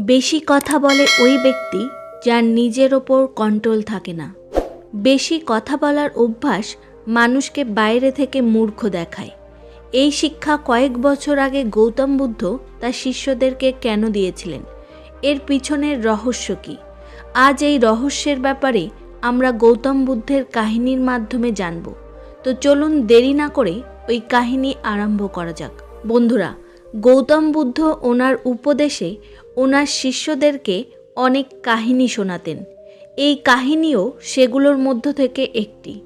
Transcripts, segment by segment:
বেশি কথা বলে ওই ব্যক্তি যার নিজের ওপর কন্ট্রোল থাকে না। বেশি কথা বলার অভ্যাস মানুষকে বাইরে থেকে মূর্খ দেখায়। এই শিক্ষা কয়েক বছর আগে গৌতম বুদ্ধ তার শিষ্যদেরকে কেন দিয়েছিলেন? এর পিছনের রহস্য কি? আজ এই রহস্যের ব্যাপারে আমরা গৌতম বুদ্ধের কাহিনীর মাধ্যমে জানব। তো চলুন দেরি না করে ওই কাহিনী আরম্ভ করা যাক। বন্ধুরা, গৌতম বুদ্ধ ওনার উপদেশে ওনার শিষ্যদেরকে অনেক কাহিনী শোনাতেন। এই কাহিনীও সেগুলোর মধ্য থেকে একটি।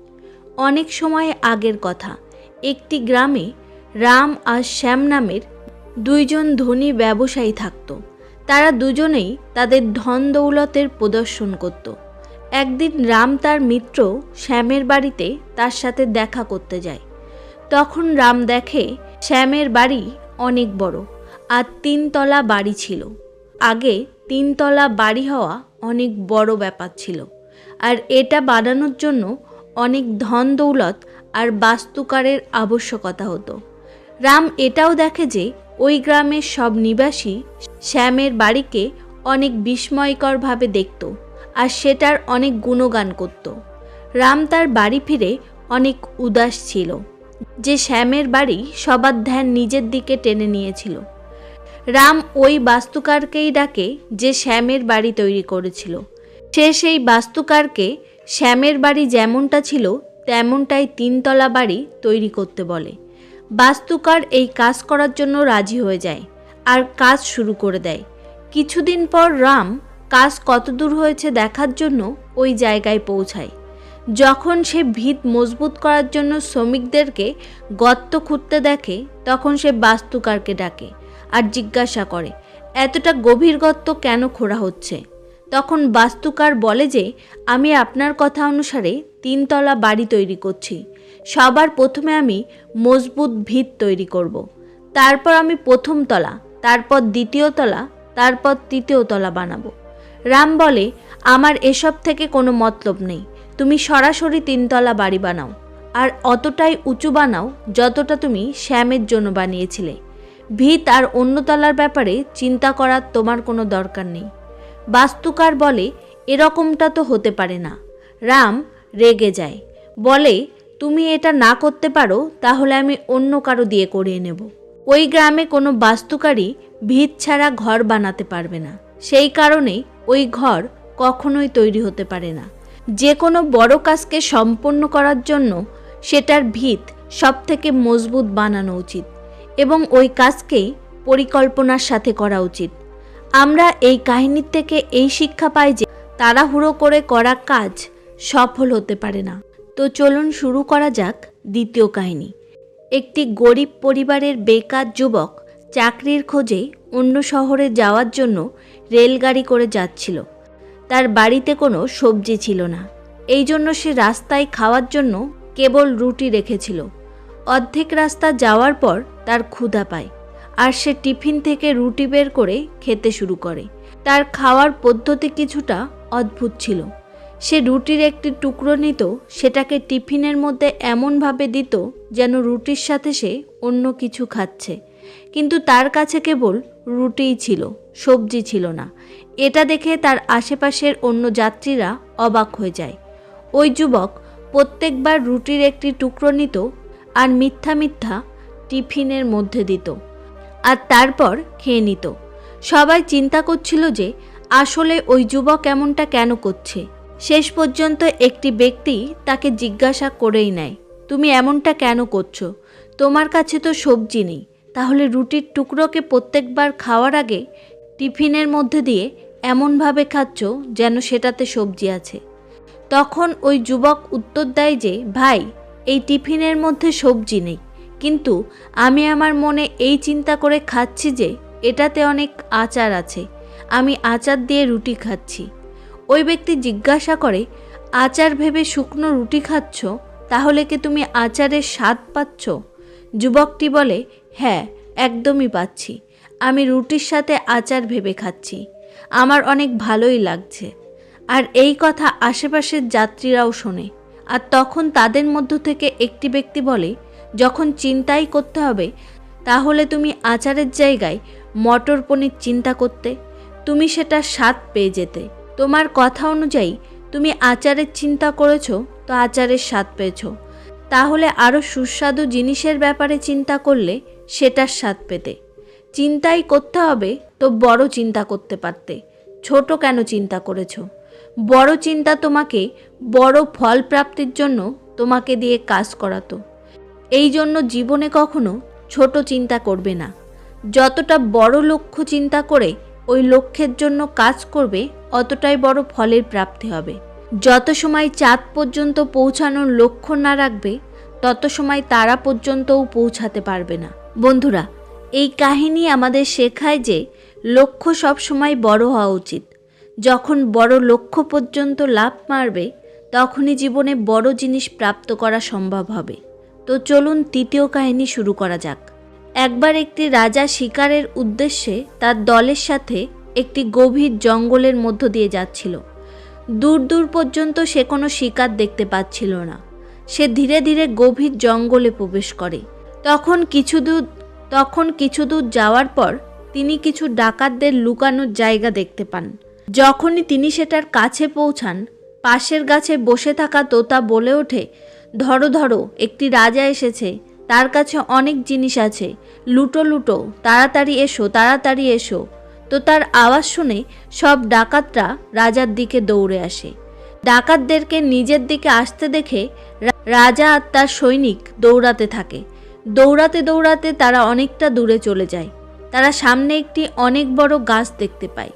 অনেক সময় আগের কথা, একটি গ্রামে রাম আর শ্যাম নামের দুইজন ধনী ব্যবসায়ী থাকত। তারা দুজনেই তাদের ধন দৌলতের প্রদর্শন করত। একদিন রাম তার মিত্র শ্যামের বাড়িতে তার সাথে দেখা করতে যায়। তখন রাম দেখে শ্যামের বাড়ি অনেক বড় আর তিনতলা বাড়ি ছিল। আগে তিনতলা বাড়ি হওয়া অনেক বড় ব্যাপার ছিল। আর এটা বানানোর জন্য অনেক ধন দৌলত আর বাস্তুকারের আবশ্যকতা হতো। রাম এটাও দেখে যে ওই গ্রামের সব নিবাসী শ্যামের বাড়িকে অনেক বিস্ময়করভাবে দেখত আর সেটার অনেক গুণগান করত। রাম তার বাড়ি ফিরে অনেক উদাস ছিল। যে শ্যামের বাড়ি সবার ধ্যান নিজের দিকে টেনে নিয়েছিল। রাম ওই বাস্তুকারকেই ডাকে যে শ্যামের বাড়ি তৈরি করেছিল। সে সেই বাস্তুকারকে শ্যামের বাড়ি যেমনটা ছিল, তেমনটাই তিনতলা বাড়ি তৈরি করতে বলে। বাস্তুকার এই কাজ করার জন্য রাজি হয়ে যায় আর কাজ শুরু করে দেয়। কিছুদিন পর রাম কাজ কতদূর হয়েছে দেখার জন্য ওই জায়গায় পৌঁছায়। যখন সে ভিত মজবুত করার জন্য শ্রমিকদেরকে গর্ত খুঁড়তে দেখে, তখন সে বাস্তুকারকে ডাকে। আর জিজ্ঞাসা করে, এতটা গভীর গর্ত কেন খোঁড়া হচ্ছে? তখন বাস্তুকার বলে যে, আমি আপনার কথা অনুসারে তিনতলা বাড়ি তৈরি করছি। সবার প্রথমে আমি মজবুত ভিত তৈরি করব। তারপর আমি প্রথম তলা, তারপর দ্বিতীয় তলা, তারপর তৃতীয় তলা বানাবো। রাম বলে, আমার এসব থেকে কোনো মতলব নেই। তুমি সরাসরি তিনতলা বাড়ি বানাও। আর অতটাই উঁচু বানাও যতটা তুমি শ্যামের জন্য বানিয়েছিলে। ভিত আর অন্যতলার ব্যাপারে চিন্তা করার তোমার কোনো দরকার নেই। বাস্তুকার বলে, এরকমটা তো হতে পারে না। রাম রেগে যায়, বলে, তুমি এটা না করতে পারো, তাহলে আমি অন্য কারও দিয়ে করিয়ে নেব। ওই গ্রামে কোনো বাস্তুকারই ভিত ছাড়া ঘর বানাতে পারবে না। সেই কারণে ওই ঘর কখনোই তৈরি হতে পারে না। যে কোনো বড় কাজকে সম্পন্ন করার জন্য সেটার ভিত সব থেকে মজবুত বানানো উচিত। এবং ওই কাজকেই পরিকল্পনার সাথে করা উচিত। আমরা এই কাহিনীর থেকে এই শিক্ষা পাই যে, তাড়াহুড়ো করে করা কাজ সফল হতে পারে না। তো চলুন শুরু করা যাক দ্বিতীয় কাহিনী। একটি গরিব পরিবারের বেকার যুবক চাকরির খোঁজে অন্য শহরে যাওয়ার জন্য রেলগাড়ি করে যাচ্ছিল। তার বাড়িতে কোনো সবজি ছিল না। এই জন্য সে রাস্তায় খাওয়ার জন্য কেবল রুটি রেখেছিল। অর্ধেক রাস্তা যাওয়ার পর তার ক্ষুধা পায় আর সে টিফিন থেকে রুটি বের করে খেতে শুরু করে। তার খাওয়ার পদ্ধতি কিছুটা অদ্ভুত ছিল। সে রুটির একটি টুকরো নিত, সেটাকে টিফিনের মধ্যে এমনভাবে দিত যেন রুটির সাথে সে অন্য কিছু খাচ্ছে। কিন্তু তার কাছে কেবল রুটিই ছিল, সবজি ছিল না। এটা দেখে তার আশেপাশের অন্য যাত্রীরা অবাক হয়ে যায়। ওই যুবক প্রত্যেকবার রুটির একটি টুকরো নিত আর মিথ্যা মিথ্যা টিফিনের মধ্যে দিত আর তারপর খেয়ে নিত। সবাই চিন্তা করছিল যে আসলে ওই যুবক এমনটা কেন করছে। শেষ পর্যন্ত একটি ব্যক্তি তাকে জিজ্ঞাসা করেই নেয়, তুমি এমনটা কেন করছ? তোমার কাছে তো সবজি নেই। তাহলে রুটির টুকরোকে প্রত্যেকবার খাওয়ার আগে টিফিনের মধ্যে দিয়ে এমনভাবে খাচ্ছ যেন সেটাতে সবজি আছে? তখন ওই যুবক উত্তর দেয় যে, ভাই এই টিফিনের মধ্যে সবজি নেই। কিন্তু আমি আমার মনে এই চিন্তা করে খাচ্ছি যে এটাতে অনেক আচার আছে। আমি আচার দিয়ে রুটি খাচ্ছি। ওই ব্যক্তি জিজ্ঞাসা করে, আচার ভেবে শুকনো রুটি খাচ্ছ? তাহলে কি তুমি আচারের স্বাদ পাচ্ছ? যুবকটি বলে হ্যাঁ একদমই পাচ্ছি। আমি রুটির সাথে আচার ভেবে খাচ্ছি। আমার অনেক ভালোই লাগছে। আর এই কথা আশেপাশের যাত্রীরাও শোনে। আর তখন তাদের মধ্য থেকে একটি ব্যক্তি বলে, যখন চিন্তাই করতে হবে, তাহলে তুমি আচারের জায়গায় মটর পনির চিন্তা করতে। তুমি সেটা স্বাদ পেয়ে যেতে। তোমার কথা অনুযায়ী, তুমি আচারের চিন্তা করেছ, তো আচারের স্বাদ পেয়েছ। তাহলে আরও সুস্বাদু জিনিসের ব্যাপারে চিন্তা করলে সেটার স্বাদ পেতে। চিন্তাই করতে হবে, তো বড় চিন্তা করতে পারতে। ছোট কেন চিন্তা করেছ? বড় চিন্তা তোমাকে, বড় ফল প্রাপ্তির জন্য তোমাকে দিয়ে কাজ করাতো। এই জন্য জীবনে কখনো ছোট চিন্তা করবে না। যতটা বড় লক্ষ্য চিন্তা করে ওই লক্ষ্যের জন্য কাজ করবে, অতটাই বড় ফলের প্রাপ্তি হবে। যত সময় চাঁদ পর্যন্ত পৌঁছানোর লক্ষ্য না রাখবে, তত সময় তারা পর্যন্তও পৌঁছাতে পারবে না। বন্ধুরা, এই কাহিনী আমাদের শেখায় যে লক্ষ্য সবসময় বড় হওয়া উচিত। যখন বড় লক্ষ্য পর্যন্ত লাভ মারবে, তখনই জীবনে বড় জিনিস প্রাপ্ত করা সম্ভব হবে। তো চলুন তৃতীয় কাহিনী শুরু করা যাক। একবার একটি রাজা শিকারের উদ্দেশ্যে তার দলের সাথে একটি গভীর জঙ্গলের মধ্য দিয়ে যাচ্ছিল। দূর দূর পর্যন্ত সে কোনো শিকার দেখতে পাচ্ছিল না। সে ধীরে ধীরে গভীর জঙ্গলে প্রবেশ করে। তখন কিছু দূর, তখন কিছু দূর যাওয়ার পর তিনি কিছু ডাকাতদের লুকানোর জায়গা দেখতে পান। যখনই তিনি সেটার কাছে পৌঁছান, পাশের গাছে বসে থাকা তোতা বলে ওঠে, ধরো ধরো, একটি রাজা এসেছে, তার কাছে অনেক জিনিস আছে, লুটো লুটো, তাড়াতাড়ি এসো তাড়াতাড়ি এসো। তো তার আওয়াজ শুনে সব ডাকাতরা রাজার দিকে দৌড়ে আসে। ডাকাতদেরকে নিজের দিকে আসতে দেখে রাজা আর তার সৈনিক দৌড়াতে থাকে। দৌড়াতে দৌড়াতে তারা অনেকটা দূরে চলে যায়। তারা সামনে একটি অনেক বড় গাছ দেখতে পায়।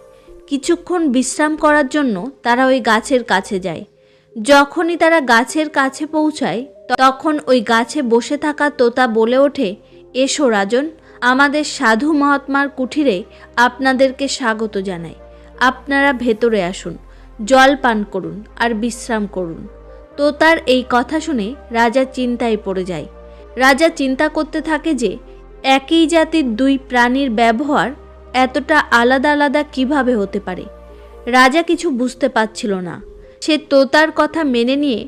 কিছুক্ষণ বিশ্রাম করার জন্য তারা ওই গাছের কাছে যায়। যখনই তারা গাছের কাছে পৌঁছায়, তখন ওই গাছে বসে থাকা তোতা বলে ওঠে, এসো রাজন, আমাদের সাধু মহাত্মার কুঠিরে আপনাদেরকে স্বাগত জানাই। আপনারা ভেতরে আসুন, জল পান করুন আর বিশ্রাম করুন। তোতার এই কথা শুনে রাজা চিন্তায় পড়ে যায়। রাজা চিন্তা করতে থাকে যে, একই জাতির দুই প্রাণীর ব্যবহার এতটা আলাদা আলাদা কীভাবে হতে পারে? রাজা কিছু বুঝতে পারছিল না। সে তোতার কথা মেনে নিয়ে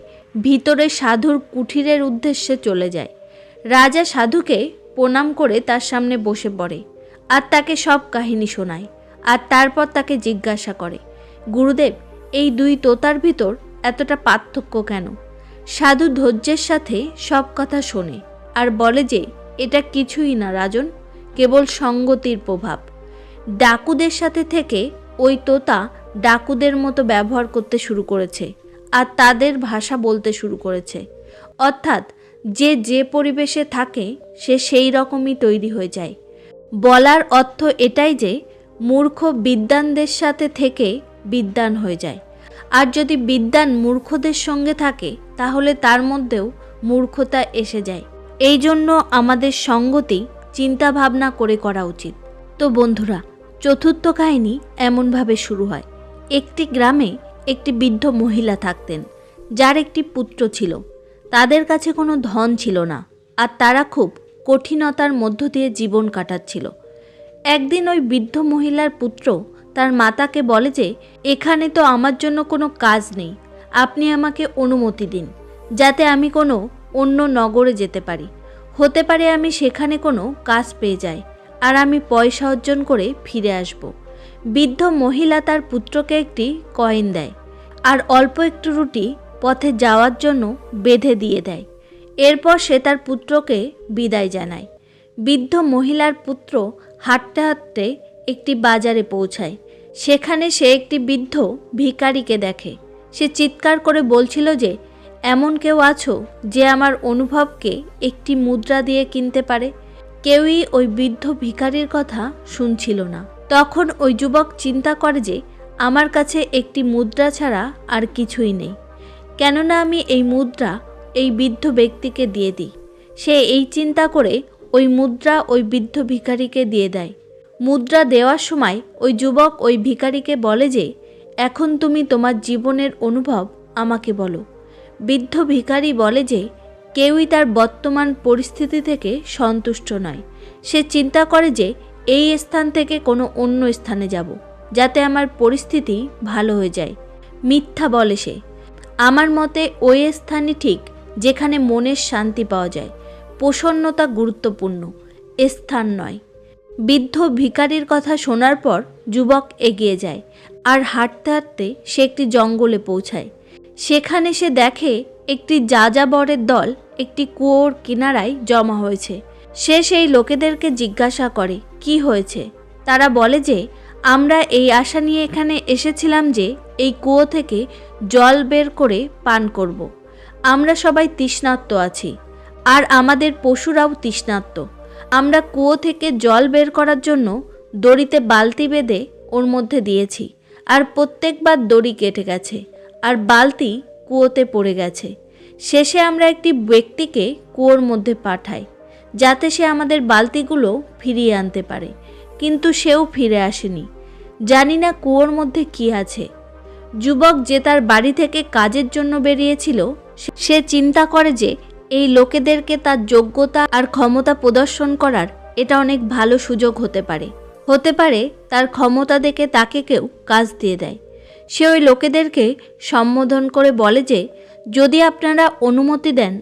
ভিতরে সাধুর কুঠিরের উদ্দেশ্যে চলে যায়। রাজা সাধুকে প্রণাম করে তার সামনে বসে পড়ে আর তাকে সব কাহিনী শোনায় আর তারপর তাকে জিজ্ঞাসা করে, গুরুদেব, এই দুই তোতার ভিতর এতটা পার্থক্য কেন? সাধু ধৈর্যের সাথে সব কথা শোনে আর বলে যে, এটা কিছুই না রাজন, কেবল সঙ্গতির প্রভাব। ডাকুদের সাথে থেকে ওই তোতা ডাকুদের মতো ব্যবহার করতে শুরু করেছে আর তাদের ভাষা বলতে শুরু করেছে। অর্থাৎ যে যে পরিবেশে থাকে, সে সেই রকমই তৈরি হয়ে যায়। বলার অর্থ এটাই যে মূর্খ বিদ্যানদের সাথে থেকে বিদ্যান হয়ে যায়। আর যদি বিদ্যান মূর্খদের সঙ্গে থাকে, তাহলে তার মধ্যেও মূর্খতা এসে যায়। এই জন্য আমাদের সঙ্গতি চিন্তাভাবনা করে করা উচিত। তো বন্ধুরা চতুর্থ কাহিনী এমনভাবে শুরু হয়। একটি গ্রামে একটি বৃদ্ধ মহিলা থাকতেন, যার একটি পুত্র ছিল। তাদের কাছে কোনো ধন ছিল না আর তারা খুব কঠিনতার মধ্য দিয়ে জীবন কাটাচ্ছিল। একদিন ওই বৃদ্ধ মহিলার পুত্র তার মাতাকে বলে যে, এখানে তো আমার জন্য কোনো কাজ নেই। আপনি আমাকে অনুমতি দিন, যাতে আমি কোনো অন্য নগরে যেতে পারি। হতে পারে আমি সেখানে কোনো কাজ পেয়ে যাই। আর আমি পয়সা অর্জন করে ফিরে আসব। বৃদ্ধ মহিলা তার পুত্রকে একটি কয়েন দেয় আর অল্প একটু রুটি পথে যাওয়ার জন্য বেঁধে দিয়ে দেয়। এরপর সে তার পুত্রকে বিদায় জানায়। বৃদ্ধ মহিলার পুত্র হাঁটতে হাঁটতে একটি বাজারে পৌঁছায়। সেখানে সে একটি বৃদ্ধ ভিকারিকে দেখে। সে চিৎকার করে বলছিল যে, এমন কেউ আছো যে আমার অনুভবকে একটি মুদ্রা দিয়ে কিনতে পারে? কেউই ওই বৃদ্ধ ভিখারির কথা শুনছিল না। তখন ওই যুবক চিন্তা করে যে, আমার কাছে একটি মুদ্রা ছাড়া আর কিছুই নেই। কেননা আমি এই মুদ্রা এই বৃদ্ধ ব্যক্তিকে দিয়ে দিই। সে এই চিন্তা করে ওই মুদ্রা ওই বৃদ্ধ ভিখারিকে দিয়ে দেয়। মুদ্রা দেওয়ার সময় ওই যুবক ওই ভিখারিকে বলে যে, এখন তুমি তোমার জীবনের অনুভব আমাকে বলো। বৃদ্ধ ভিখারি বলে যে কেউই তার বর্তমান পরিস্থিতি থেকে সন্তুষ্ট নয়। সে চিন্তা করে যে, এই স্থান থেকে কোনো অন্য স্থানে যাব, যাতে আমার পরিস্থিতি ভালো হয়ে যায়। মিথ্যা বলে সে, আমার মতে ওই স্থানই ঠিক, যেখানে মনের শান্তি পাওয়া যায়। প্রসন্নতা গুরুত্বপূর্ণ স্থান নয়। বৃদ্ধ ভিকারির কথা শোনার পর যুবক এগিয়ে যায়, আর হাঁটতে হাঁটতে সে একটি জঙ্গলে পৌঁছায়। সেখানে সে দেখে একটি যাযাবরের দল একটি কুয়োর কিনারায় জমা হয়েছে। সে সেই লোকেদেরকে জিজ্ঞাসা করে, কি হয়েছে? তারা বলে যে, আমরা এই আশা নিয়ে এখানে এসেছিলাম যে এই কুয়ো থেকে জল বের করে পান করব। আমরা সবাই তৃষ্ণার্ত আছি, আর আমাদের পশুরাও তৃষ্ণার্ত। আমরা কুয়ো থেকে জল বের করার জন্য দড়িতে বালতি বেঁধে ওর মধ্যে দিয়েছি, আর প্রত্যেকবার দড়ি কেটে গেছে, আর বালতি কুয়োতে পড়ে গেছে। শেষে আমরা একটি ব্যক্তিকে কুয়োর মধ্যে পাঠাই, যাতে সে আমাদের বালতিগুলো ফিরিয়ে আনতে পারে। কিন্তু সেও ফিরে আসেনি। জানি না কুয়োর মধ্যে কি আছে। যুবক যে তার বাড়ি থেকে কাজের জন্য বেরিয়েছিল, সে চিন্তা করে যে এই লোকেদেরকে তার যোগ্যতা আর ক্ষমতা প্রদর্শন করার এটা অনেক ভালো সুযোগ হতে পারে। হতে পারে তার ক্ষমতা দেখে তাকে কেউ কাজ দিয়ে দেয়। সে ওই লোকেদেরকে সম্বোধন করে বলে যে, যদি আপনারা অনুমতি দেন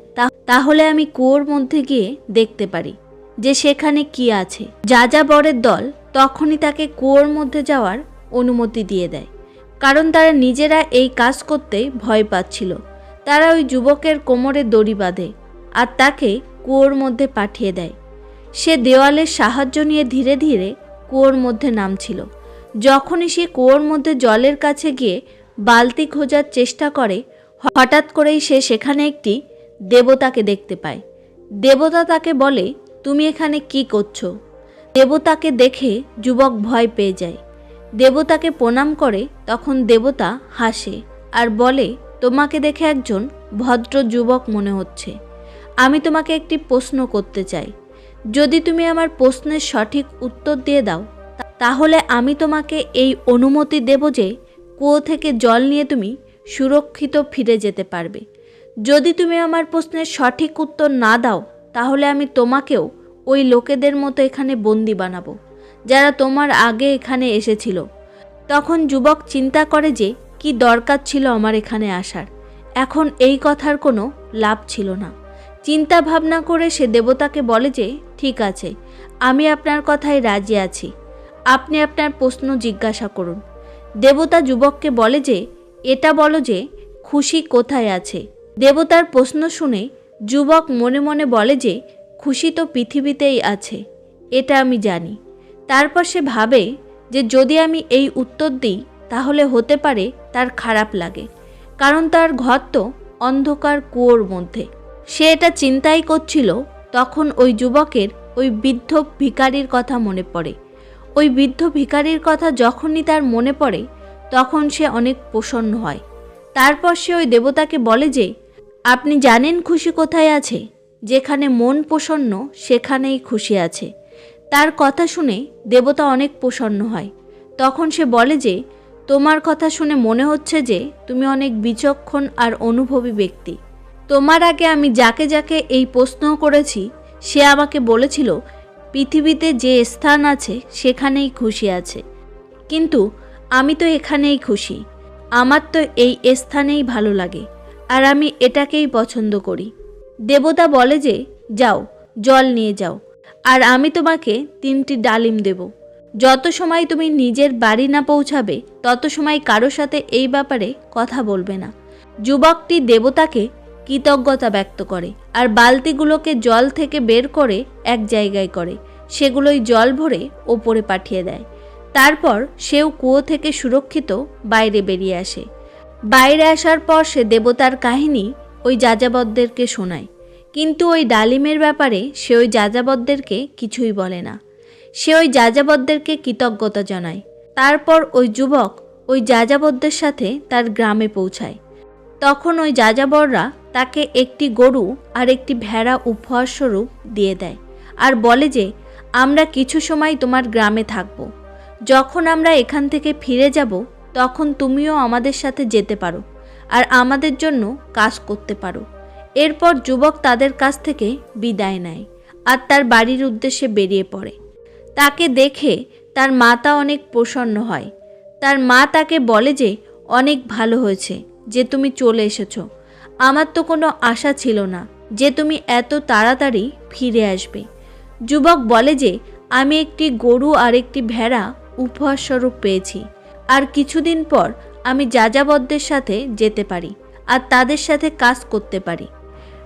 তাহলে আমি কুয়োর মধ্যে গিয়ে দেখতে পারি যে সেখানে কি আছে। যা যা বরের দল তখনই তাকে কুয়োর মধ্যে যাওয়ার অনুমতি দিয়ে দেয়। কারণ তারা নিজেরা এই কাজ করতে ভয় পাচ্ছিল। তারা ওই যুবকের কোমরে দড়ি বাঁধে আর তাকে কুয়োর মধ্যে পাঠিয়ে দেয়। সে দেওয়ালের সাহায্য নিয়ে ধীরে ধীরে কুয়োর মধ্যে নামছিল। যখনই সে কুয়োর মধ্যে জলের কাছে গিয়ে বালতি খোঁজার চেষ্টা করে, হঠাৎ করেই সে সেখানে একটি দেবতাকে দেখতে পায়। দেবতা তাকে বলে, তুমি এখানে কি করছ? দেবতাকে দেখে যুবক ভয় পেয়ে যায়। দেবতাকে প্রণাম করে, তখন দেবতা হাসে আর বলে, তোমাকে দেখে একজন ভদ্র যুবক মনে হচ্ছে। আমি তোমাকে একটি প্রশ্ন করতে চাই। যদি তুমি আমার প্রশ্নের সঠিক উত্তর দিয়ে দাও তাহলে আমি তোমাকে এই অনুমতি দেব যে কুয়ো থেকে জল নিয়ে তুমি সুরক্ষিত ফিরে যেতে পারবে। যদি তুমি আমার প্রশ্নের সঠিক উত্তর না দাও, তাহলে আমি তোমাকেও ওই লোকেদের মতো এখানে বন্দি বানাবো, যারা তোমার আগে এখানে এসেছিল। তখন যুবক চিন্তা করে যে কি দরকার ছিল আমার এখানে আসার। এখন এই কথার কোনো লাভ ছিল না। চিন্তা ভাবনা করে সে দেবতাকে বলে যে, ঠিক আছে, আমি আপনার কথায় রাজি আছি। আপনি আপনার প্রশ্ন জিজ্ঞাসা করুন। দেবতা যুবককে বলে যে, এটা বলো যে, খুশি কোথায় আছে? দেবতার প্রশ্ন শুনে যুবক মনে মনে বলে যে, খুশি তো পৃথিবীতেই আছে, এটা আমি জানি। তারপর সে ভাবে যে, যদি আমি এই উত্তর দিই, তাহলে হতে পারে তার খারাপ লাগে, কারণ তার ঘর তো অন্ধকার কুয়োর মধ্যে। সে এটা চিন্তাই করছিল, তখন ওই যুবকের ওই বৃদ্ধ ভিকারির কথা মনে পড়ে। ওই বৃদ্ধ ভিখারির কথা যখনই তার মনে পড়ে, তখন সে অনেক প্রসন্ন হয়। তারপর সে ওই দেবতাকে বলে যে, আপনি জানেন খুশি কোথায় আছে? যেখানে মন প্রসন্ন, সেখানেই খুশি আছে। তার কথা শুনে দেবতা অনেক প্রসন্ন হয়। তখন সে বলে যে, তোমার কথা শুনে মনে হচ্ছে যে, তুমি অনেক বিচক্ষণ আর অনুভবী ব্যক্তি। তোমার আগে আমি যাকে যাকে এই প্রশ্ন করেছি, সে আমাকে বলেছিল পৃথিবীতে যে স্থান আছে, সেখানেই খুশি আছে। কিন্তু আমি তো এখানেই খুশি। আমার তো এই স্থানেই ভালো লাগে, আর আমি এটাকেই পছন্দ করি। দেবতা বলে যে, যাও, জল নিয়ে যাও, আর আমি তোমাকে তিনটি ডালিম দেব। যত সময় তুমি নিজের বাড়ি না পৌঁছাবে, তত সময় কারও সাথে এই ব্যাপারে কথা বলবে না। যুবকটি দেবতাকে কৃতজ্ঞতা ব্যক্ত করে আর বালতিগুলোকে জল থেকে বের করে এক জায়গায় করে, সেগুলোই জল ভরে ওপরে পাঠিয়ে দেয়। তারপর সেও কুয়ো থেকে সুরক্ষিত বাইরে বেরিয়ে আসে। বাইরে আসার পর সে দেবতার কাহিনী ওই যাযাবরদেরকে শোনায়। কিন্তু ওই ডালিমের ব্যাপারে সে ওই যাযাবরদেরকে কিছুই বলে না। সে ওই যাযাবরদেরকে কৃতজ্ঞতা জানায়। তারপর ওই যুবক ওই যাযাবরদের সাথে তার গ্রামে পৌঁছায়। তখন ওই যাযাবররা তাকে একটি গরু আর একটি ভেড়া উপহার স্বরূপ দিয়ে দেয় আর বলে যে, আমরা কিছু সময় তোমার গ্রামে থাকব। যখন আমরা এখান থেকে ফিরে যাব, তখন তুমিও আমাদের সাথে যেতে পারো আর আমাদের জন্য কাজ করতে পারো। এরপর যুবক তাদের কাছ থেকে বিদায় নেয় আর তার বাড়ির উদ্দেশ্যে বেরিয়ে পড়ে। তাকে দেখে তার মাতা অনেক প্রসন্ন হয়। তার মা তাকে বলে যে, অনেক ভালো হয়েছে। যে তুমি চলে এসেছ। আমার তো কোনো আশা ছিল না যে তুমি এত তাড়াতাড়ি ফিরে আসবে। যুবক বলে যে, আমি একটি গরু আর একটি ভেড়া উপহারস্বরূপ পেয়েছি। আর কিছুদিন পর আমি যাযাবরদের সাথে যেতে পারি আর তাদের সাথে কাজ করতে পারি।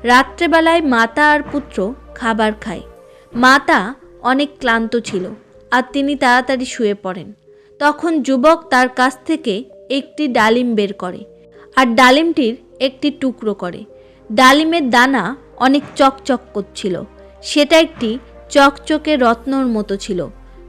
রাত্রেবেলায় মাতা আর পুত্র খাবার খায়। মাতা অনেক ক্লান্ত ছিল আর তিনি তাড়াতাড়ি শুয়ে পড়েন। তখন যুবক তার কাছ থেকে একটি ডালিম বের করে। আর ডালিমটির একটি টুকরো করে। ডালিমের দানা অনেক চকচক করছিল। সেটা একটি চকচকে রত্নর মতো ছিল।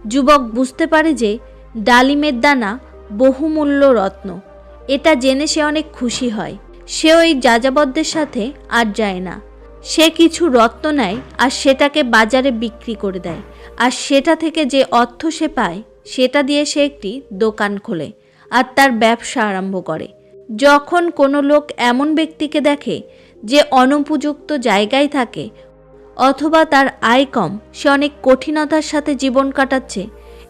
যুবক বুঝতে পারে যে ডালিমের দানা বহুমূল্য রত্ন। এটা জেনে সে অনেক খুশি হয়। সে ওই যাযাবরদের সাথে আর যায় না। সে কিছু রত্ন নেয় আর সেটাকে বাজারে বিক্রি করে দেয়। আর সেটা থেকে যে অর্থ সে পায়, সেটা দিয়ে সে একটি দোকান খোলে আর তার ব্যবসা আরম্ভ করে। যখন কোনো লোক এমন ব্যক্তিকে দেখে যে অনুপযুক্ত জায়গায় থাকে অথবা তার আয় কম, সে অনেক কঠিনতার সাথে জীবন কাটাচ্ছে,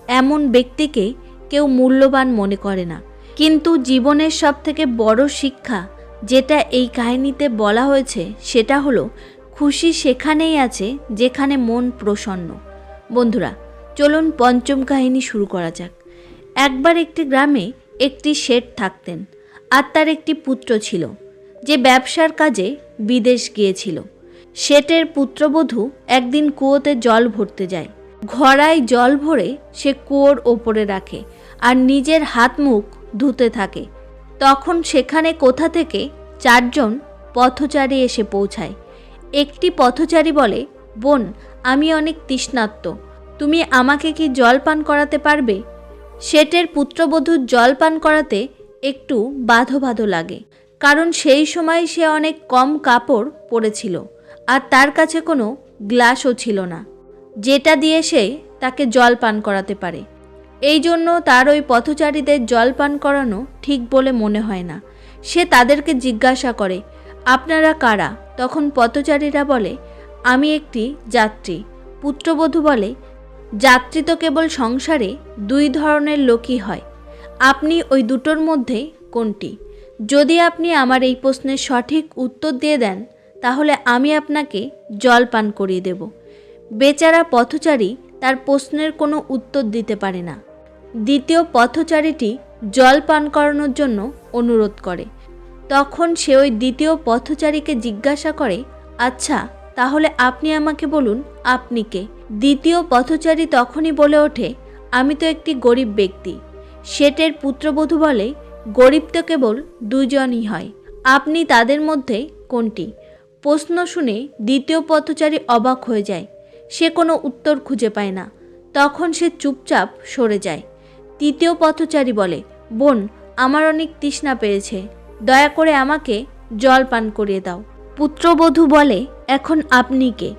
এমন ব্যক্তিকে কেউ মূল্যবান মনে করে না। কিন্তু জীবনের সব থেকে বড় শিক্ষা যেটা এই কাহিনীতে বলা হয়েছে সেটা হলো, খুশি সেখানেই আছে যেখানে মন প্রসন্ন। বন্ধুরা, চলুন পঞ্চম কাহিনী শুরু করা যাক। একবার একটি গ্রামে একটি শেঠ থাকতেন। আর তার একটি পুত্র ছিল, যে ব্যবসার কাজে বিদেশ গিয়েছিল। শেঠের পুত্রবধূ একদিন কুয়োতে জল ভরতে যায়। ঘড়ায় জল ভরে সে কুয়োর ওপরে রাখে আর নিজের হাত মুখ ধুতে থাকে। তখন সেখানে কোথা থেকে চারজন পথচারী এসে পৌঁছায়। একটি পথচারী বলে, বোন, আমি অনেক তৃষ্ণার্ত। তুমি আমাকে কি জল পান করাতে পারবে? শেঠের পুত্রবধূর জল পান করাতে একটু বাধো বাধো লাগে, কারণ সেই সময় সে অনেক কম কাপড় পরেছিল আর তার কাছে কোনো গ্লাসও ছিল না, যেটা দিয়ে সে তাকে জল পান করাতে পারে। এই জন্য তার ওই পথচারীদের জল পান করানো ঠিক বলে মনে হয় না। সে তাদেরকে জিজ্ঞাসা করে, আপনারা কারা? তখন পথচারীরা বলে, আমি একটি যাত্রী। পুত্রবধূ বলে, যাত্রী তো কেবল সংসারে দুই ধরনের লোকই হয় আপনি ওই দুটোর মধ্যে কোনটি? যদি আপনি আমার এই প্রশ্নের সঠিক উত্তর দিয়ে দেন, তাহলে আমি আপনাকে জল পান করিয়ে দেব। বেচারা পথচারী তার প্রশ্নের কোনো উত্তর দিতে পারে না। দ্বিতীয় পথচারীটি জল পান করানোর জন্য অনুরোধ করে। তখন সে ওই দ্বিতীয় পথচারীকে জিজ্ঞাসা করে আচ্ছা তাহলে আপনি আমাকে বলুন, আপনি কে? দ্বিতীয় পথচারী তখনই বলে ওঠে, আমি তো একটি গরিব ব্যক্তি। শেটের পুত্রবধূ বলে, গরিব তো কেবল দুজনই হয়। আপনি তাদের মধ্যে কোনটি? প্রশ্ন শুনে দ্বিতীয় পথচারী অবাক হয়ে যায়। সে কোনো উত্তর খুঁজে পায় না। তখন সে চুপচাপ সরে যায়। তৃতীয় পথচারী বলে, বোন, আমার অনেক তৃষ্ণা পেয়েছে। দয়া করে আমাকে জল পান করিয়ে দাও। পুত্রবধূ বলে, এখন আপনি কে?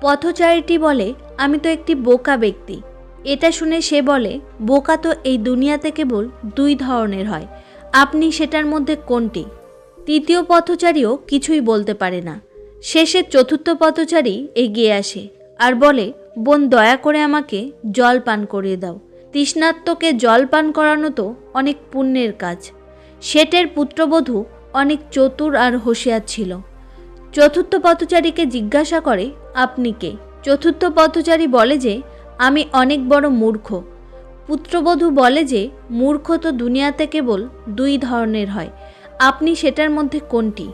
পথচারীটি বলে, আমি তো একটি বোকা ব্যক্তি। এটা শুনে সে বলে, বোকা তো এই দুনিয়াতে কেবল দুই ধরনের হয়। আপনি সেটার মধ্যে কোনটি? তৃতীয় পথচারীও কিছুই বলতে পারে না। শেষে চতুর্থ পথচারী এগিয়ে আসে আর বলে, বোন দয়া করে আমাকে জল পান করিয়ে দাও। তৃষ্ণাত্মকে জল পান করানো তো অনেক পুণ্যের কাজ। শেটের পুত্রবধূ অনেক চতুর আর হুঁশিয়ার ছিল। চতুর্থ পথচারীকে জিজ্ঞাসা করে, আপনি কে? চতুর্থ পথচারী বলে যে আমি অনেক বড় মূর্খ। পুত্রবধূ বলে যে, মূর্খ তো দুনিয়াতে কেবল দুই ধরনের হয়। আপনি সেটার মধ্যে কোনটি?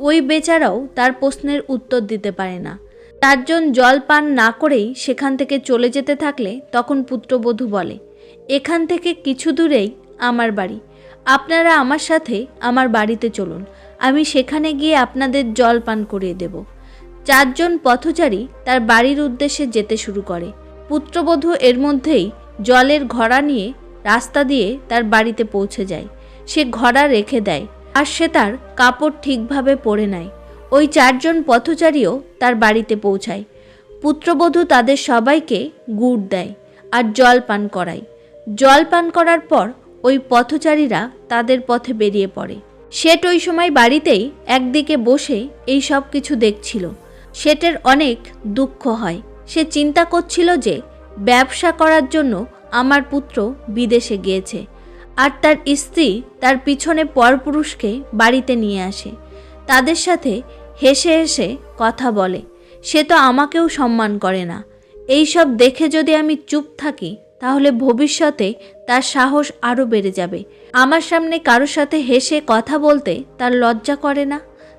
ওই বেচারাও তার প্রশ্নের উত্তর দিতে পারে না। চারজন জল পান না করেই সেখান থেকে চলে যেতে থাকলে তখন পুত্রবধূ বলে, এখান থেকে কিছু দূরেই আমার বাড়ি। আপনারা আমার সাথে আমার বাড়িতে চলুন। আমি সেখানে গিয়ে আপনাদের জল পান করিয়ে দেব। চারজন পথচারী তার বাড়ির উদ্দেশ্যে যেতে শুরু করে। পুত্রবধূ এর মধ্যেই জলের ঘড়া নিয়ে রাস্তা দিয়ে তার বাড়িতে পৌঁছে যায়। সে ঘড়া রেখে দেয়, আর সে তার কাপড় ঠিকভাবে পরে নেয়। ওই চারজন পথচারীও তার বাড়িতে পৌঁছায়। পুত্রবধূ তাদের সবাইকে গুড় দেয় আর জল পান করায়। জল পান করার পর ওই পথচারীরা তাদের পথে বেরিয়ে পড়ে। শেঠ ওই সময় বাড়িতেই একদিকে বসে এই সব কিছু দেখছিল। শেঠের অনেক দুঃখ হয়। সে চিন্তা করছিল যে ব্যবসা করার জন্য আমার পুত্র বিদেশে গিয়েছে আর তার স্ত্রী তার পিছনে পরপুরুষকে বাড়িতে নিয়ে আসে। তাদের সাথে হেসে হেসে কথা বলে। সে তো আমাকেও সম্মান করে না। এই সব দেখে যদি আমি চুপ থাকি, তাহলে ভবিষ্যতে তার সাহস আরও বেড়ে যাবে। আমার সামনে কারোর সাথে হেসে কথা বলতে তার লজ্জা করে না।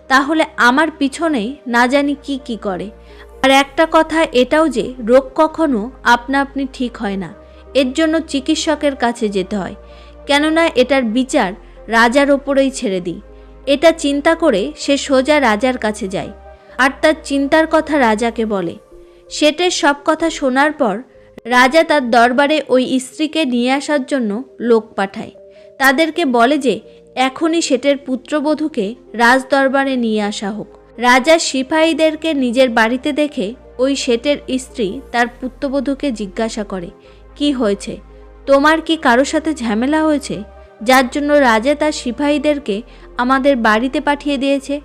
তাহলে আমার পিছনে না জানি কি কি করে। আর একটা কথা এটাও যে, রোগ কখনো আপনা আপনি ঠিক হয় না। এর জন্য চিকিৎসকের কাছে যেতে হয়। কেননা এটার বিচার রাজার ওপরেই ছেড়ে দিই। এটা চিন্তা করে সে সোজা রাজার কাছে যায়। আর তার চিন্তার কথা রাজাকে বলে। শেটের সব কথা শোনার পর রাজা তার দরবারে ওই স্ত্রীকে নিয়ে আসার জন্য লোক পাঠায়। তাদেরকে বলে যে, এখনই শেটের পুত্রবধূকে রাজদরবারে নিয়ে আসা হোক। রাজা সিপাহীদেরকে নিজের বাড়িতে দেখে ওই শেটের স্ত্রী তার পুত্রবধূকে জিজ্ঞাসা করে, কি হয়েছে? তোমার কি কারোর সাথে ঝামেলা হয়েছে? যার জন্য রাজা তার সিপাহীদেরকে আমাদের বাড়িতে পাঠিয়ে দিয়েছে?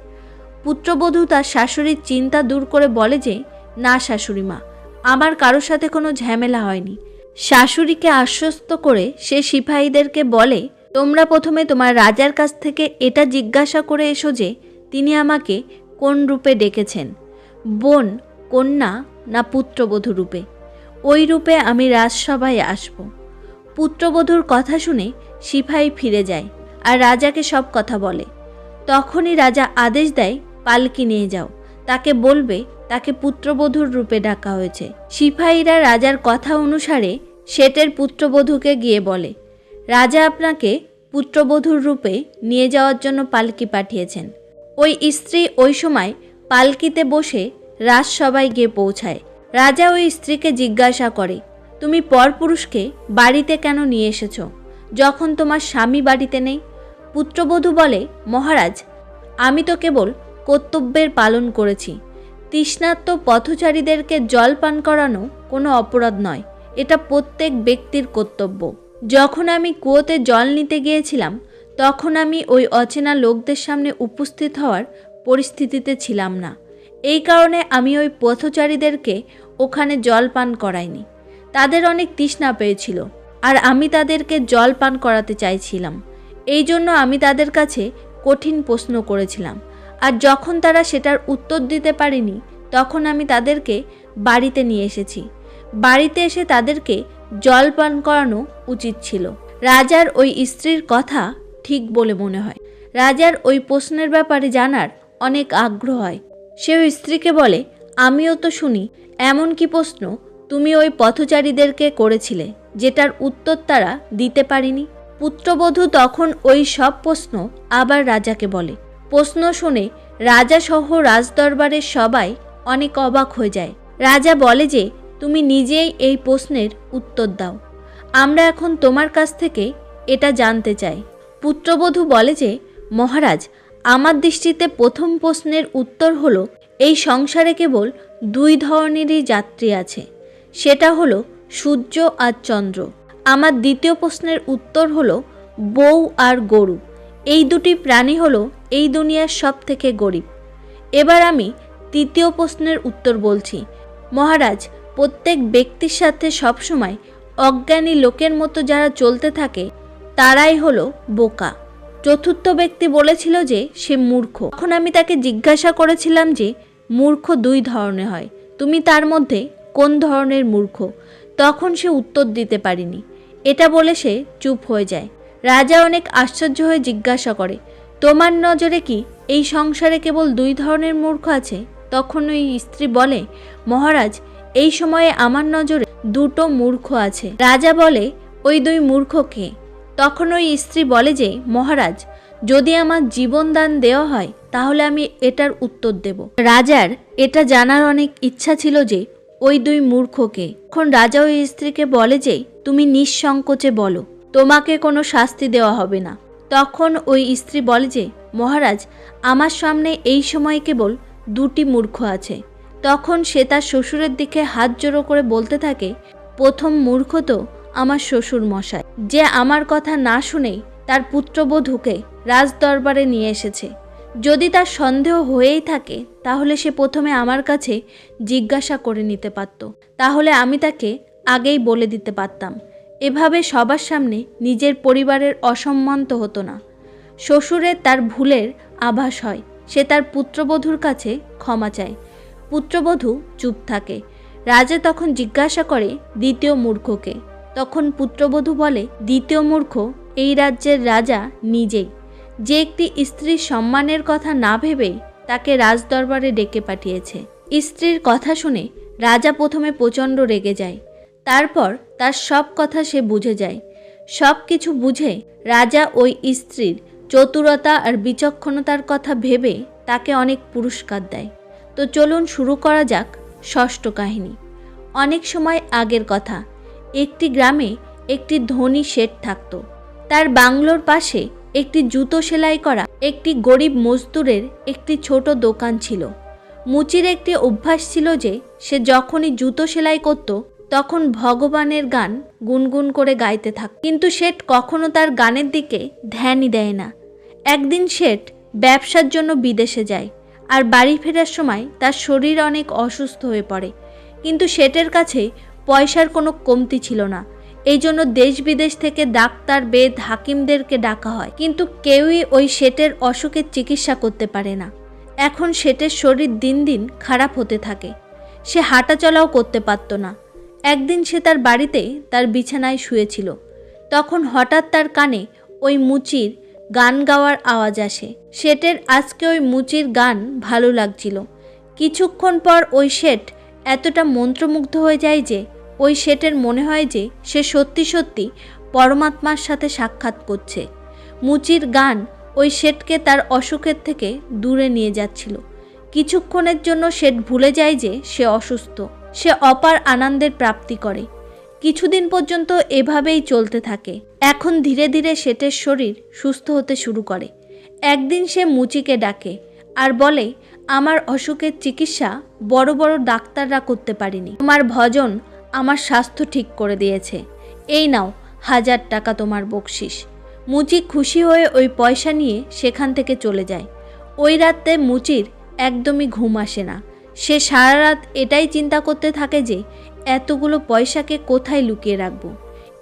পুত্রবধূ তার শাশুড়ির চিন্তা দূর করে বলে যে, না শাশুড়ি মা, আমার কারোর সাথে কোনো ঝামেলা হয়নি। শাশুড়িকে আশ্বস্ত করে সে সিপাহীদেরকে বলে, তোমরা প্রথমে তোমার রাজার কাছ থেকে এটা জিজ্ঞাসা করে এসো যে, তিনি আমাকে কোন রূপে ডেকেছেন? বোন, কন্যা না পুত্রবধূ রূপে? ওই রূপে আমি রাজসভায় আসব। পুত্রবধূর কথা শুনে সিপাহী ফিরে যায় আর রাজাকে সব কথা বলে। তখনই রাজা আদেশ দেয়, পালকি নিয়ে যাও। তাকে বলবে, তাকে পুত্রবধূর রূপে ডাকা হয়েছে। সিপাহীরা রাজার কথা অনুসারে শেটের পুত্রবধূকে গিয়ে বলে, রাজা আপনাকে পুত্রবধূর রূপে নিয়ে যাওয়ার জন্য পালকি পাঠিয়েছেন। ওই স্ত্রী ওই সময় পালকিতে বসে রাজসভায় গিয়ে পৌঁছায়। রাজা ওই স্ত্রীকে জিজ্ঞাসা করে, তুমি পরপুরুষকে বাড়িতে কেন নিয়ে এসেছ? যখন তোমার স্বামী বাড়িতে নেই? পুত্রবধূ বলে, মহারাজ, আমি তো কেবল কর্তব্যের পালন করেছি। তৃষ্ণার্ত পথচারীদেরকে জল পান করানো কোনো অপরাধ নয়। এটা প্রত্যেক ব্যক্তির কর্তব্য। যখন আমি কুয়োতে জল নিতে গিয়েছিলাম তখন আমি ওই অচেনা লোকদের সামনে উপস্থিত হওয়ার পরিস্থিতিতে ছিলাম না। এই কারণে আমি ওই পথচারীদেরকে ওখানে জল পান করাইনি। তাদের অনেক তৃষ্ণা পেয়েছিল আর আমি তাদেরকে জল পান করাতে চাইছিলাম। এই জন্য আমি তাদের কাছে কঠিন প্রশ্ন করেছিলাম আর যখন তারা সেটার উত্তর দিতে পারেনি, তখন আমি তাদেরকে বাড়িতে নিয়ে এসেছি। বাড়িতে এসে তাদেরকে জল পান করানো উচিত ছিল। রাজার ওই স্ত্রীর কথা ঠিক বলে মনে হয়। রাজার ওই প্রশ্নের ব্যাপারে জানার অনেক আগ্রহ হয়। সে ওই স্ত্রীকে বলে, আমিও তো শুনি, এমন কি প্রশ্ন? তুমি ওই পথচারীদেরকে করেছিলে, যেটার উত্তর তারা দিতে পারিনি? পুত্রবধূ তখন ওই সব প্রশ্ন আবার রাজাকে বলে। প্রশ্ন শুনে রাজা সহ রাজদরবারের সবাই অনেক অবাক হয়ে যায়। রাজা বলে যে, তুমি নিজেই এই প্রশ্নের উত্তর দাও। আমরা এখন তোমার কাছ থেকে এটা জানতে চাই। পুত্রবধূ বলে যে, মহারাজ, আমার দৃষ্টিতে প্রথম প্রশ্নের উত্তর হলো, এই সংসারে কেবল দুই ধরনেরই যাত্রী আছে। সেটা হলো সূর্য আর চন্দ্র। আমার দ্বিতীয় প্রশ্নের উত্তর হলো বউ আর গরু। এই দুটি প্রাণী হলো এই দুনিয়ার সব থেকে গরিব। এবার আমি তৃতীয় প্রশ্নের উত্তর বলছি। মহারাজ, প্রত্যেক ব্যক্তির সাথে সবসময় অজ্ঞানী লোকের মতো যারা চলতে থাকে তারাই হলো বোকা। চতুর্থ ব্যক্তি বলেছিল যে সে মূর্খ। তখন আমি তাকে জিজ্ঞাসা করেছিলাম যে, মূর্খ দুই ধরনের হয়। তুমি তার মধ্যে কোন ধরনের মূর্খ? তখন সে উত্তর দিতে পারিনি। এটা বলে সে চুপ হয়ে যায়। রাজা অনেক আশ্চর্য হয়ে জিজ্ঞাসা করে, তোমার নজরে কি এই সংসারে কেবল দুই ধরনের মূর্খ আছে? তখন ওই স্ত্রী বলে, মহারাজ, এই সময়ে আমার নজরে দুটো মূর্খ আছে। রাজা বলে, ওই দুই মূর্খকে তখন ওই স্ত্রী বলে যে, মহারাজ, যদি আমার জীবন দান দেওয়া হয়, তাহলে আমি এটার উত্তর দেব। রাজার এটা জানার অনেক ইচ্ছা ছিল যে, ওই দুই মূর্খকে। এখন রাজা ওই স্ত্রীকে বলে যে, তুমি নিঃসংকোচে বলো, তোমাকে কোনো শাস্তি দেওয়া হবে না। তখন ওই স্ত্রী বলে যে, মহারাজ, আমার সামনে এই সময় কেবল দুটি মূর্খ আছে। তখন সে তার শ্বশুরের দিকে হাত জোড়ো করে বলতে থাকে, প্রথম মূর্খ তো আমার শ্বশুর মশাই। যে আমার কথা না শুনেই তার পুত্রবধূকে রাজদরবারে নিয়ে এসেছে। যদি তার সন্দেহ হয়েই থাকে, তাহলে সে প্রথমে আমার কাছে জিজ্ঞাসা করে নিতে পারত। তাহলে আমি তাকে আগেই বলে দিতে পারতাম। এভাবে সবার সামনে নিজের পরিবারের অসম্মান তো হতো না। শ্বশুরের তার ভুলের আভাস হয়, সে তার পুত্রবধূর কাছে ক্ষমা চায়। পুত্রবধূ চুপ থাকে। রাজা তখন জিজ্ঞাসা করে দ্বিতীয় মূর্খকে তখন পুত্রবধূ বলে, দ্বিতীয় মূর্খ, এই রাজ্যের রাজা নিজেই। যে একটি স্ত্রীর সম্মানের কথা না ভেবেই তাকে রাজদরবারে ডেকে পাঠিয়েছে। স্ত্রীর কথা শুনে রাজা প্রথমে প্রচণ্ড রেগে যায়। তারপর তার সব কথা সে বুঝে যায়। সব কিছু বুঝে রাজা ওই স্ত্রীর চতুরতা আর বিচক্ষণতার কথা ভেবে তাকে অনেক পুরস্কার দেয়। তো চলুন শুরু করা যাক ষষ্ঠ কাহিনী। অনেক সময় আগের কথা একটি গ্রামে একটি ধনী শেঠ থাকত। তার বাংলোর পাশে একটি জুতো সেলাই করা একটি গরিব মজদুরের একটি ছোট দোকান ছিল। মুচির একটি অভ্যাস ছিল যে, সে যখনই জুতো সেলাই করত, তখন ভগবানের গান গুনগুন করে গাইতে থাক। কিন্তু শেঠ কখনো তার গানের দিকে ধ্যানই দেয় না। একদিন শেঠ ব্যবসার জন্য বিদেশে যায় আর বাড়ি ফেরার সময় তার শরীর অনেক অসুস্থ হয়ে পড়ে। কিন্তু শেঠের কাছে পয়সার কোনো কমতি ছিল না। এই জন্য দেশ বিদেশ থেকে ডাক্তার, বেদ, হাকিমদেরকে ডাকা হয়। কিন্তু কেউই ওই শেটের অসুখের চিকিৎসা করতে পারে না। এখন শেটের শরীর দিন দিন খারাপ হতে থাকে। সে হাঁটাচলাও করতে পারত না। একদিন সে তার বাড়িতে তার বিছানায় শুয়েছিল। তখন হঠাৎ তার কানে ওই মুচির গান গাওয়ার আওয়াজ আসে। শেটের আজকে ওই মুচির গান ভালো লাগছিল। কিছুক্ষণ পর ওই শেঠ এতটা মন্ত্রমুগ্ধ হয়ে যায় যে ওই শেঠের মনে হয় যে সে সত্যি সত্যি পরমাত্মার সাথে সাক্ষাৎ করছে। মুচির গান ওই শেঠকে তার অসুখের থেকে দূরে নিয়ে যাচ্ছিল। কিছুক্ষণের জন্য শেঠ ভুলে যায় যে সে অসুস্থ। সে অপার আনন্দের প্রাপ্তি করে। কিছুদিন পর্যন্ত এভাবেই চলতে থাকে। এখন ধীরে ধীরে শেঠের শরীর সুস্থ হতে শুরু করে। একদিন সে মুচিকে ডাকে আর বলে, আমার অসুখের চিকিৎসা বড় বড় ডাক্তাররা করতে পারেনি। তোমার ভজন আমার স্বাস্থ্য ঠিক করে দিয়েছে। এই নাও, হাজার টাকা তোমার বকশিস। মুচি খুশি হয়ে ওই পয়সা নিয়ে সেখান থেকে চলে যায়। ওই রাতে মুচির একদমই ঘুম আসে না। সে সারা রাত এটাই চিন্তা করতে থাকে যে, এতগুলো পয়সাকে কোথায় লুকিয়ে রাখব?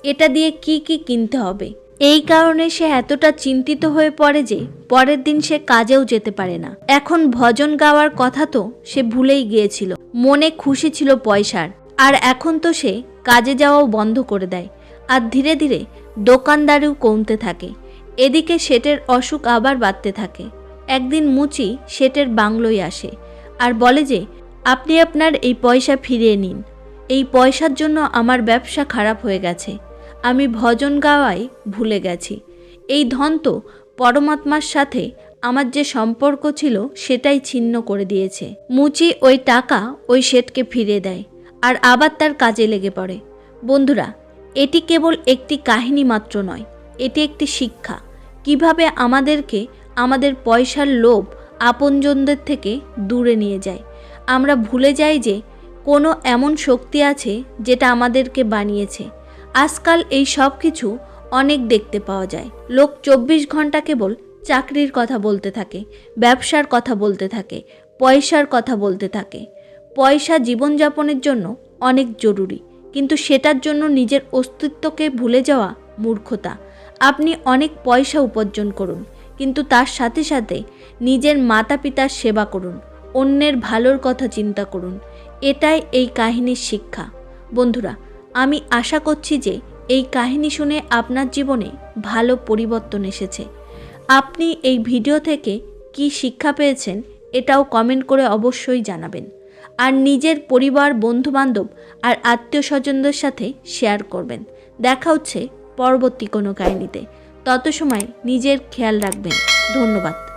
এটা দিয়ে কি কি কিনতে হবে? এই কারণে সে এতটা চিন্তিত হয়ে পড়ে যে, পরের দিন সে কাজেও যেতে পারে না। এখন ভজন গাওয়ার কথা তো সে ভুলেই গিয়েছিল। মনে খুশি ছিল পয়সার। আর এখন তো সে কাজে যাওয়াও বন্ধ করে দেয় আর ধীরে ধীরে দোকানদারিও কমতে থাকে। এদিকে শেটের অসুখ আবার বাড়তে থাকে। একদিন মুচি শেটের বাংলোয় আসে আর বলে যে, আপনি আপনার এই পয়সা ফিরিয়ে নিন। এই পয়সার জন্য আমার ব্যবসা খারাপ হয়ে গেছে। আমি ভজন গাওয়াই ভুলে গেছি। এই ধন তো পরমাত্মার সাথে আমার যে সম্পর্ক ছিল সেটাই ছিন্ন করে দিয়েছে। মুচি ওই টাকা ওই শেঠকে ফিরিয়ে দেয়। আর আবার তার কাজে লেগে পড়ে। বন্ধুরা, এটি কেবল একটি কাহিনী মাত্র নয়, এটি একটি শিক্ষা। কীভাবে আমাদেরকে আমাদের পয়সার লোভ আপনজনদের থেকে দূরে নিয়ে যায়। আমরা ভুলে যাই যে কোনো এমন শক্তি আছে যেটা আমাদেরকে বানিয়েছে। আজকাল এই সব কিছু অনেক দেখতে পাওয়া যায়। লোক চব্বিশ ঘণ্টা কেবল চাকরির কথা বলতে থাকে, ব্যবসার কথা বলতে থাকে, পয়সার কথা বলতে থাকে। পয়সা জীবনযাপনের জন্য অনেক জরুরি, কিন্তু সেটার জন্য নিজের অস্তিত্বকে ভুলে যাওয়া মূর্খতা। আপনি অনেক পয়সা উপার্জন করুন, কিন্তু তার সাথে সাথে নিজের মাতা পিতার সেবা করুন, অন্যের ভালোর কথা চিন্তা করুন। এটাই এই কাহিনীর শিক্ষা। বন্ধুরা, আমি আশা করছি যে এই কাহিনী শুনে আপনার জীবনে ভালো পরিবর্তন এসেছে। আপনি এই ভিডিও থেকে কি শিক্ষা পেয়েছেন, এটাও কমেন্ট করে অবশ্যই জানাবেন। আর নিজের পরিবার, বন্ধুবান্ধব আর আত্মীয় স্বজনদের সাথে শেয়ার করবেন। দেখা হচ্ছে পরবর্তী কোনো কাহিনীতে। তত সময় নিজের খেয়াল রাখবেন। ধন্যবাদ।